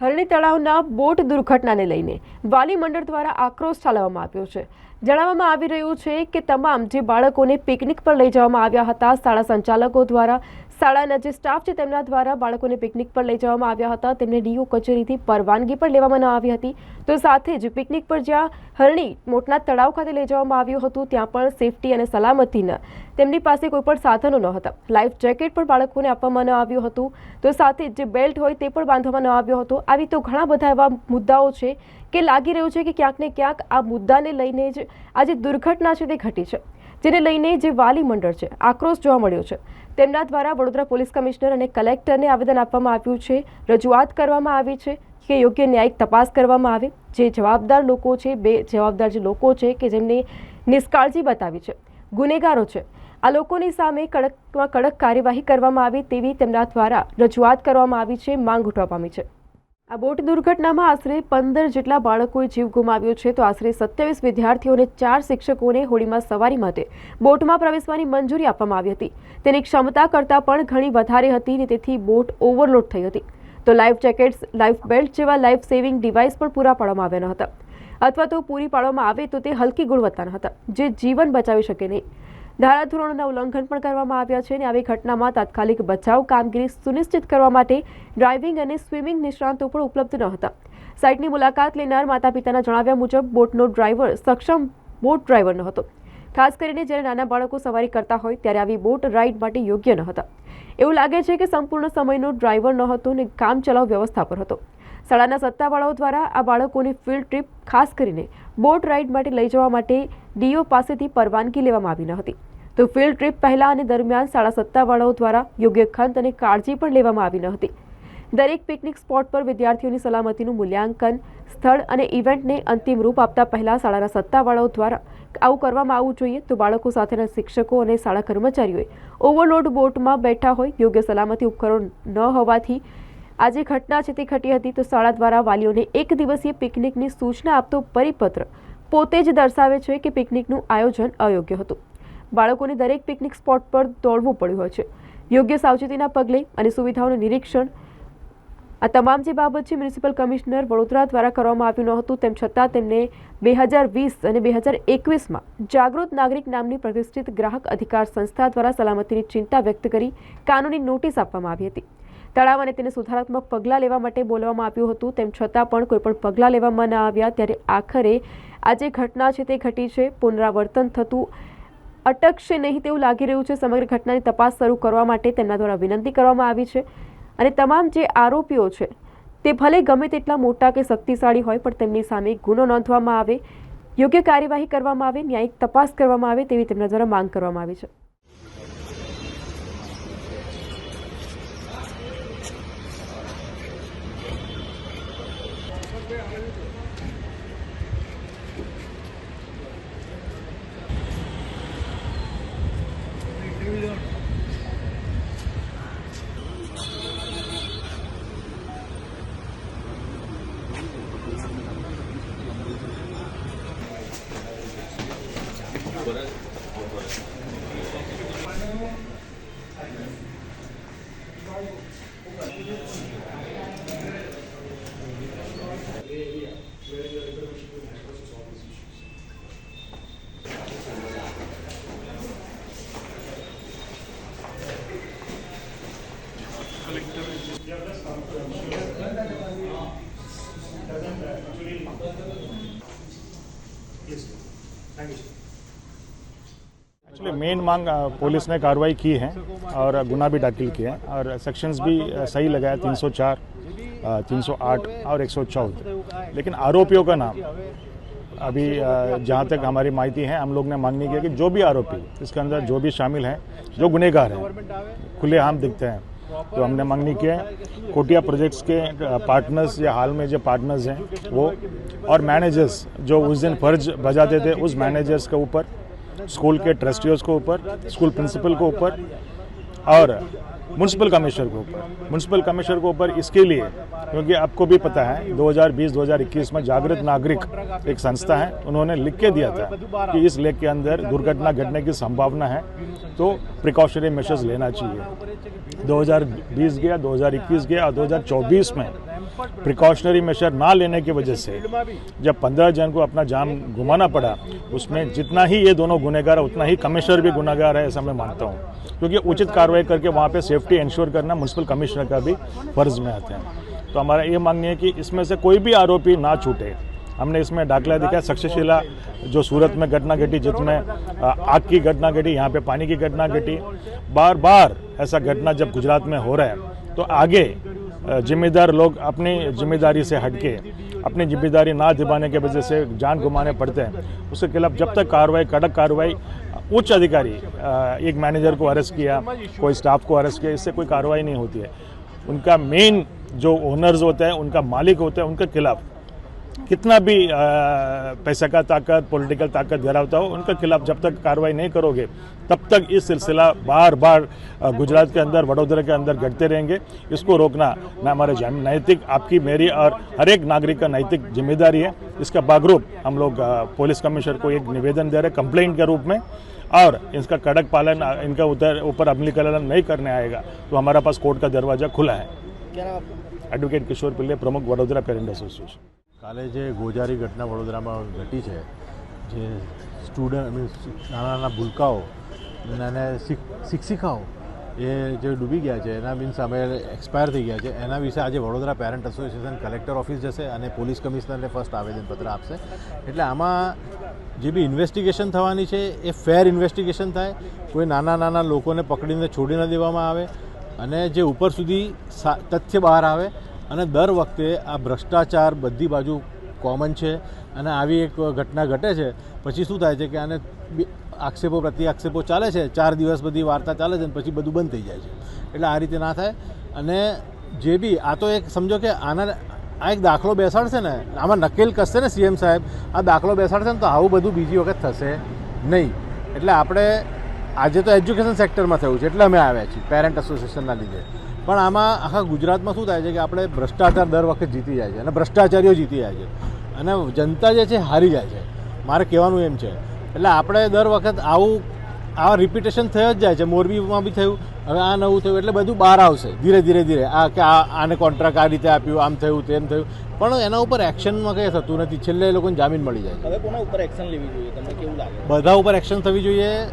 હરણી તળાવના બોટ દુર્ઘટનાને લઈને વાલી મંડળ દ્વારા આક્રોશ ઠાલવવામાં આવ્યો છે. જણાવવામાં આવી રહ્યું છે કે તમામ જે બાળકોને પિકનિક પર લઈ જવામાં આવ્યા હતા, શાળા સંચાલકો દ્વારા શાળાના જે સ્ટાફ છે તેમના દ્વારા બાળકોને પિકનિક પર લઈ જવામાં આવ્યા હતા. તેમને ડીઓ કચેરીથી પરવાનગી પણ લેવામાં ન આવી હતી. તો સાથે જ પિકનિક પર જ્યાં હરણી મોટના તળાવ ખાતે લઈ જવામાં આવ્યું હતું, ત્યાં પણ સેફટી અને સલામતીના તેમની પાસે કોઈ પણ સાધનો ન હતા. લાઈફ જેકેટ પણ બાળકોને આપવામાં ન આવ્યું હતું. તો સાથે જે બેલ્ટ હોય તે પણ બાંધવામાં ન આવ્યો હતો. આવી તો ઘણા બધા એવા મુદ્દાઓ છે કે લાગી રહ્યું છે કે ક્યાંક ને ક્યાંક આ મુદ્દાને લઈને જ આ જે દુર્ઘટના છે તે ઘટી છે. જેને લઈને જે વાલી મંડળ છે, આક્રોશ જોવા મળ્યો છે. તેમના દ્વારા વડોદરા પોલીસ કમિશનર અને કલેક્ટરને આવેદન આપવામાં આવ્યું છે. રજૂઆત કરવામાં આવી છે કે યોગ્ય ન્યાયિક તપાસ કરવામાં આવે. જે જવાબદાર લોકો છે, બે જવાબદાર જે લોકો છે કે જેમને નિષ્કાળજી બતાવી છે, ગુનેગારો છે, આ લોકોની સામે કડકમાં કડક કાર્યવાહી કરવામાં આવે તેવી તેમના દ્વારા રજૂઆત કરવામાં આવી છે, માંગ ઉઠવા પામી છે. આ બોટ દુર્ઘટનામાં આશરે પંદર જેટલા બાળકોએ જીવ ગુમાવ્યો છે. તો આશરે સત્યાવીસ વિદ્યાર્થીઓને ચાર શિક્ષકોને હોડીમાં સવારી માટે બોટમાં પ્રવેશવાની મંજૂરી આપવામાં આવી હતી. તેની ક્ષમતા કરતાં પણ ઘણી વધારે હતી અને તેથી બોટ ઓવરલોડ થઈ હતી. તો લાઈફ જેકેટ્સ, લાઈફ બેલ્ટ જેવા લાઈફ સેવિંગ ડિવાઇસ પણ પૂરા પાડવામાં આવ્યા ન હતા. અથવા તો પૂરી પાડવામાં આવે તો તે હલકી ગુણવત્તાના હતા, જે જીવન બચાવી શકે નહીં. ધારાધોરણોના ઉલ્લંઘન પણ કરવામાં આવ્યા છે અને આવી ઘટનામાં તાત્કાલિક બચાવ કામગીરી સુનિશ્ચિત કરવા માટે ડ્રાઇવિંગ અને સ્વિમિંગ નિષ્ણાંતો પણ ઉપલબ્ધ ન હતા. સાઇટની મુલાકાત લેનાર માતા પિતાના જણાવ્યા મુજબ, બોટનો ડ્રાઈવર સક્ષમ બોટ ડ્રાઈવર ન હતો ખાસ કરીને જ્યારે નાના બાળકો સવારી કરતા હોય ત્યારે આવી બોટ રાઇડ માટે યોગ્ય ન હતા. એવું લાગે છે કે સંપૂર્ણ સમયનો ડ્રાઈવર ન હતો અને કામ ચલાવ વ્યવસ્થા પર હતો. શાળાના સત્તાવાળાઓ દ્વારા આ બાળકોની ફિલ્ડ ટ્રીપ ખાસ કરીને બોટ રાઇડ માટે લઈ જવા માટે ડીઓ પાસેથી પરવાનગી લેવામાં આવી ન હતી. તો ફિલ્ડ ટ્રીપ પહેલાં અને દરમિયાન શાળા સત્તાવાળાઓ દ્વારા યોગ્ય ખંત અને કાળજી પણ લેવામાં આવી ન હતી. દરેક પિકનિક સ્પોટ પર વિદ્યાર્થીઓની સલામતીનું મૂલ્યાંકન, સ્થળ અને ઇવેન્ટને અંતિમ રૂપ આપતા પહેલાં શાળાના સત્તાવાળાઓ દ્વારા આવું કરવામાં આવવું જોઈએ તો બાળકો સાથેના શિક્ષકો અને શાળા કર્મચારીઓએ ઓવરલોડ બોટમાં બેઠા હોય યોગ્ય સલામતી ઉપકરણ ન હોવાથી આ જે ઘટના છે તે ઘટી હતી તો શાળા દ્વારા વાલીઓને એક દિવસીય પિકનિકની સૂચના આપતો પરિપત્ર પોતે જ દર્શાવે છે કે પિકનિકનું આયોજન અયોગ્ય હતું. બાળકોને દરેક પિકનિક સ્પોટ પર દોડવું પડ્યું હોય છે. યોગ્ય સાવચેતીના પગલે અને સુવિધાઓનું નિરીક્ષણ આ તમામ જે બાબત છે મ્યુનિસિપલ કમિશનર વડોદરા દ્વારા કરવામાં આવ્યું ન હતું, તેમ છતાં તેમને બે હજાર વીસ અને બે હજાર એકવીસમાં જાગૃત નાગરિક નામની પ્રતિષ્ઠિત ગ્રાહક અધિકાર સંસ્થા દ્વારા સલામતીની ચિંતા વ્યક્ત કરી કાનૂની નોટિસ આપવામાં આવી હતી. તળાવ અને તેને સુધારાત્મક પગલાં લેવા માટે બોલવામાં આવ્યું હતું. તેમ છતાં પણ કોઈપણ પગલાં લેવામાં ન આવ્યા. ત્યારે આખરે આ જે ઘટના છે તે ઘટી છે. પુનરાવર્તન થતું અટકશે નહીં તેવું લાગી રહ્યું છે. સમગ્ર ઘટનાની તપાસ શરૂ કરવા માટે તેમના દ્વારા વિનંતી કરવામાં આવી છે. અને તમામ જે આરોપીઓ છે, તે ભલે ગમે તેટલા મોટા કે શક્તિશાળી હોય, પણ તેમની સામે ગુનો નોંધવામાં આવે, યોગ્ય કાર્યવાહી કરવામાં આવે, ન્યાયિક તપાસ કરવામાં આવે તેવી તેમના દ્વારા માંગ કરવામાં આવી છે. एक्चुअली मेन मांग पुलिस ने कार्रवाई की है और गुना भी दाखिल किया है और सेक्शंस भी सही लगाया 304 अ, 308 और 114 लेकिन आरोपियों का नाम अभी जहाँ तक हमारी माहिती है हम लोग ने मांगनी किया कि जो भी आरोपी इसके अंदर जो भी शामिल हैं जो गुनेगार हैं खुले आम दिखते हैं तो हमने मांगनी किया है। कोटिया प्रोजेक्ट्स के पार्टनर्स या हाल में जो पार्टनर्स हैं वो और मैनेजर्स जो उस दिन फ़र्ज़ बजाते थे उस मैनेजर्स के ऊपर स्कूल के ट्रस्टियों के ऊपर, स्कूल प्रिंसिपल के ऊपर और म्यूनसिपल कमिश्नर के ऊपर। म्यूनसिपल कमिश्नर के ऊपर इसके लिए, क्योंकि आपको भी पता है 2020-2021 में जागृत नागरिक एक संस्था है, उन्होंने लिख के दिया था कि इस लेक के अंदर दुर्घटना घटने की संभावना है तो प्रिकॉशनरी मेजर्स लेना चाहिए। 2020 गया 2021 गया और 2024 में प्रिकॉशनरी मेजर ना लेने की वजह से जब पंद्रह जन को अपना जान घुमाना पड़ा, उसमें जितना ही ये दोनों गुनहगार है उतना ही कमिश्नर भी गुनहगार है, ऐसा मैं मानता हूँ। क्योंकि उचित कार्रवाई करके वहाँ पे सेफ्टी इंश्योर करना म्यूनसिपल कमिश्नर का भी फ़र्ज़ में आता है। तो हमारा ये मांगनी है कि इसमें से कोई भी आरोपी ना छूटे। हमने इसमें दाखला दिखा सक्सेशिला जो सूरत में घटना घटी, जिसमें आग की घटना घटी, यहाँ पे पानी की घटना घटी बार बार ऐसा घटना जब गुजरात में हो रहा है तो आगे जिम्मेदार लोग अपनी ज़िम्मेदारी से हटके अपनी ज़िम्मेदारी ना दिबाने के वजह से जान घुमाने पड़ते हैं। उसके खिलाफ जब तक कार्रवाई, कड़क कार्रवाई, उच्च अधिकारी एक मैनेजर को अरेस्ट किया, कोई स्टाफ को अरेस्ट किया, इससे कोई कार्रवाई नहीं होती है। उनका मेन जो ओनर्स होते हैं, उनका मालिक होता है, उनके खिलाफ कितना भी पैसा का ताकत पॉलिटिकल ताकत धरावता हो उनके खिलाफ जब तक कार्रवाई नहीं करोगे तब तक इस सिलसिला बार बार गुजरात के अंदर वडोदरा के अंदर घटते रहेंगे। इसको रोकना ना हमारे नैतिक आपकी मेरी और हर एक नागरिक का नैतिक ज़िम्मेदारी है। इसका बागरूप हम लोग पुलिस कमिश्नर को एक निवेदन दे रहे कंप्लेंट के रूप में। और इसका कड़क पालन इनका उधर ऊपर अमलीकरण नहीं करने आएगा। तो हमारा पास कोर्ट का दरवाज़ा खुला है। एडवोकेट किशोर पिल्ले प्रमुख वडोदरा पेरेंट एसोसिएशन કાલે જે ગોજારી ઘટના વડોદરામાં ઘટી છે, જે સ્ટુડન્ટ નાના નાના ભૂલકાઓ અને શિક- શિક્ષિકાઓ, એ જે ડૂબી ગયા છે, એના મીન્સ અમે એક્સપાયર થઈ ગયા છે. એના વિશે આજે Vadodara parent association collector office જશે અને પોલીસ કમિશનરને ફર્સ્ટ આવેદનપત્ર આપશે. એટલે આમાં જે બી ઇન્વેસ્ટિગેશન થવાની છે, એ ફેર ઇન્વેસ્ટિગેશન થાય. કોઈ નાના નાના લોકોને પકડીને છોડી ન દેવામાં આવે અને જે ઉપર સુધી તથ્ય બહાર આવે અને દર વખતે આ ભ્રષ્ટાચાર બધી બાજુ કોમન છે અને આવી એક ઘટના ઘટે છે, પછી શું થાય છે કે આને આક્ષેપો પ્રતિ આક્ષેપો ચાલે છે, ચાર દિવસ બધી વાર્તા ચાલે છે અને પછી બધું બંધ થઈ જાય છે. એટલે આ રીતે ના થાય. અને જે બી, આ તો એક સમજો કે આના, આ એક દાખલો બેસાડશે ને, આમાં નકેલ કસશે ને સીએમ સાહેબ, આ દાખલો બેસાડશે ને તો આવું બધું બીજી વખત થશે નહીં. એટલે આપણે, આજે તો એજ્યુકેશન સેક્ટરમાં થયું છે, એટલે અમે આવ્યા છીએ પેરેન્ટ એસોસિએશનના લીધે. પણ આમાં આખા ગુજરાતમાં શું થાય છે કે આપણે ભ્રષ્ટાચાર દર વખત જીતી જાય છે અને ભ્રષ્ટાચારીઓ જીતી જાય છે. અને જનતા જે છે હારી જાય છે. મારે કહેવાનું એમ છે. એટલે આપણે દર વખત આવું આ રિપીટેશન થઈ જ જાય છે. મોરબીમાં બી થયું હવે આ નવું થયું એટલે બધું બહાર આવશે. ધીરે ધીરે ધીરે. આ કે આ આને કોન્ટ્રાક્ટ આ રીતે આપ્યું આમ થયું તેમ થયું. પણ એના ઉપર એક્શનમાં કંઈ થતું નથી. છેલ્લે એ લોકોને જામીન મળી જાય હવે કોના ઉપર એક્શન લેવી જોઈએ? તમને કેવું લાગે? બધા ઉપર એક્શન થવી જોઈએ.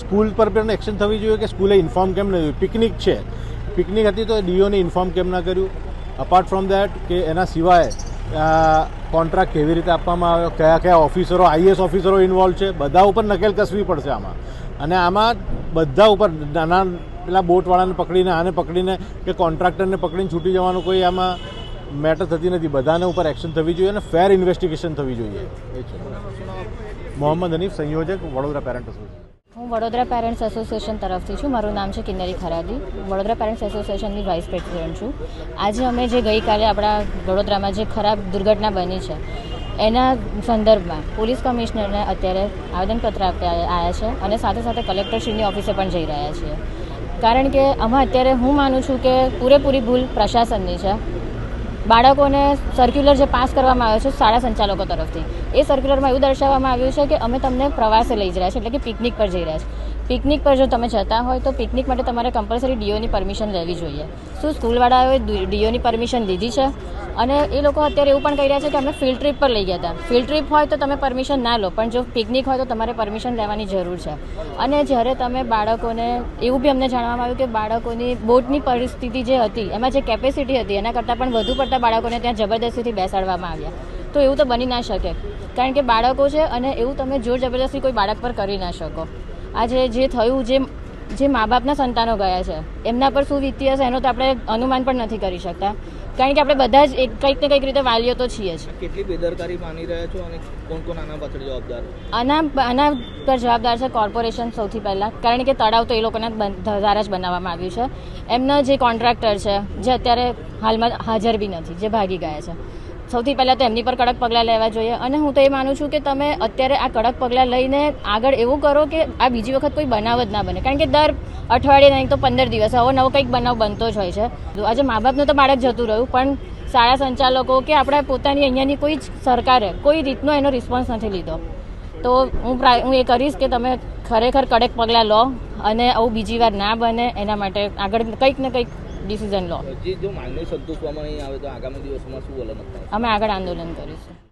સ્કૂલ પર પણ એક્શન થવી જોઈએ કે સ્કૂલે ઇન્ફોર્મ કેમ નહીં? પિકનિક છે. પિકનિક હતી તો ડીઓને ઇન્ફોર્મ કેમ ના કર્યું? અપાર્ટ ફ્રોમ દેટ કે એના સિવાય કોન્ટ્રાક્ટ કેવી રીતે આપવામાં આવ્યો કયા કયા ઓફિસરો આઈએસ ઓફિસરો ઇન્વોલ્વ છે, બધા ઉપર નકેલ કસવી પડશે આમાં. અને આમાં બધા ઉપર નાના પેલા બોટવાળાને પકડીને, આને પકડીને કે કોન્ટ્રાક્ટરને પકડીને છૂટી જવાનું કોઈ આમાં મેટર થતી નથી. બધાને ઉપર એક્શન થવી જોઈએ અને ફેર ઇન્વેસ્ટિગેશન થવી જોઈએ. એ છે. મોહમ્મદ હનીફ, સંયોજક, વડોદરા પેરેન્ટ એસોસિએશન હું વડોદરા પેરેન્ટ્સ એસોસિએશન તરફથી છું. મારું નામ છે કિન્નરી ખરાદી. વડોદરા પેરેન્ટ્સ એસોસિએશનની વાઇસ પ્રેસિડેન્ટ છું. આજે અમે જે ગઈકાલે આપણા વડોદરામાં જે ખરાબ દુર્ઘટના બની છે, એના સંદર્ભમાં પોલીસ કમિશનરને અત્યારે આવેદનપત્ર આપ્યા આવ્યા છે અને સાથે સાથે કલેક્ટરશ્રીની ઓફિસે પણ જઈ રહ્યા છીએ. કારણ કે આમાં અત્યારે હું માનું છું કે પૂરેપૂરી ભૂલ પ્રશાસનની છે. બાળકોને સર્ક્યુલર જે પાસ કરવામાં આવ્યો છે શાળા સંચાલકો તરફથી, એ સર્ક્યુલરમાં એવું દર્શાવવામાં આવ્યું છે કે અમે તમને પ્રવાસે લઈ જ રહ્યા છીએ, એટલે કે પિકનિક પર જઈ રહ્યા છીએ. પિકનિક પર જો તમે જતા હોય તો પિકનિક માટે તમારે કમ્પલસરી ડીઓની પરમિશન લેવી જોઈએ. શું સ્કૂલવાળાઓએ ડીઓની પરમિશન લીધી છે? અને એ લોકો અત્યારે એવું પણ કહી રહ્યા છે કે અમે ફિલ્ડ ટ્રીપ પર લઈ ગયા હતા. ફિલ્ડ ટ્રીપ હોય તો તમે પરમિશન ના લો, પણ જો પિકનિક હોય તો તમારે પરમિશન લેવાની જરૂર છે. અને જ્યારે તમે બાળકોને, એવું બી અમને જાણવામાં આવ્યું કે બાળકોની બોટની પરિસ્થિતિ જે હતી, એમાં જે કેપેસિટી હતી, એના કરતાં પણ વધુ પડતા બાળકોને ત્યાં જબરદસ્તીથી બેસાડવામાં આવ્યા. તો એવું તો બની ના શકે. કારણ કે બાળકો છે અને એવું તમે જોર જબરદસ્તી કોઈ બાળક પર કરી ના શકો. આજે જે થયું જે જે મા બાપના સંતાનો ગયા છે એમના પર શું વીતી હશે એનો તો આપણે અનુમાન પણ નથી કરી શકતા. કારણ કે આપણે બધા જ એક કંઈક ને કંઈક રીતે વાલીઓ તો છીએ જ. કેટલી બેદરકારી માની રહ્યા છો અને કોણ કોણ આના પાછળ જવાબદાર? આના આના પર જવાબદાર છે કોર્પોરેશન સૌથી પહેલાં કારણ કે તળાવ તો એ લોકોના દ્વારા જ બનાવવામાં આવ્યું છે. એમના જે કોન્ટ્રાક્ટર છે જે અત્યારે હાલમાં હાજર બી નથી જે ભાગી ગયા છે. સૌથી પહેલાં તો એમની પર કડક પગલાં લેવા જોઈએ. અને હું તો એ માનું છું કે તમે અત્યારે આ કડક પગલાં લઈને આગળ એવું કરો કે આ બીજી વખત કોઈ બનાવ જ ના બને. કારણ કે દર અઠવાડિયે નહીં તો પંદર દિવસ આવો નવો કંઈક બનાવ બનતો જ હોય છે. આજે મા બાપનું તો બાળક જતું રહ્યું, પણ શાળા સંચાલકો કે આપણા પોતાની અહીંયાની કોઈ જ સરકારે કોઈ રીતનો એનો રિસ્પોન્સ નથી લીધો. તો હું હું એ કરીશ કે તમે ખરેખર કડક પગલાં લો અને આવું બીજી વાર ના બને. એના માટે આગળ કંઈક ને કંઈક ડિસિઝન લો. જે જો માંગણી સંતોષવામાં નહીં આવે તો આગામી દિવસોમાં શું વલણ અમે આગળ આંદોલન કરીશું.